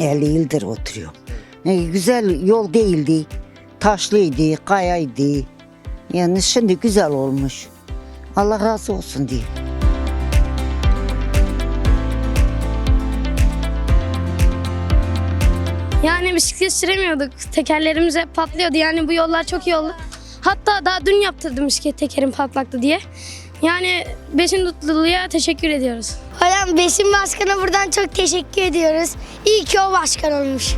50 yıldır oturuyorum. E, güzel yol değildi. Taşlıydı, kayaydı. Yani şimdi güzel olmuş. Allah razı olsun diye. Yani bisiklet süremiyorduk. Tekerlerimiz hep patlıyordu. Yani bu yollar çok iyi oldu. Hatta daha dün yaptırdım bisiklet tekerim patlaktı diye. Yani Besin Tutlulu'ya teşekkür ediyoruz. Hocam Besim Başkan'a buradan çok teşekkür ediyoruz. İyi ki o başkan olmuş.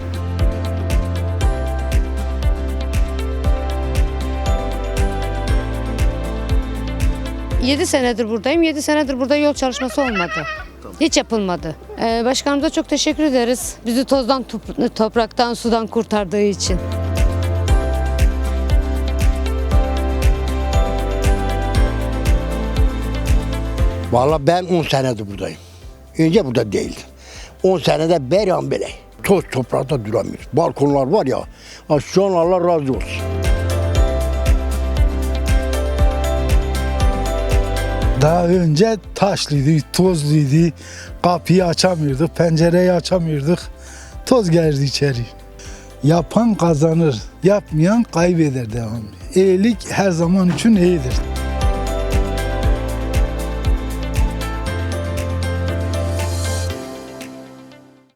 Yedi senedir buradayım. 7 senedir burada yol çalışması olmadı. Hiç yapılmadı. Ee, başkanımıza çok teşekkür ederiz. Bizi tozdan, top- topraktan, sudan kurtardığı için. Vallahi ben 10 senedir buradayım. Önce burada değildim. 10 senede beri böyle. Toz toprakta duramıyoruz. Balkonlar var ya. Şu an Allah razı olsun. Daha önce taşlıydı, tozluydu. Kapıyı açamıyorduk, pencereyi açamıyorduk. Toz gelirdi içeri. Yapan kazanır, yapmayan kaybeder devamlı. İyilik her zaman için iyidir.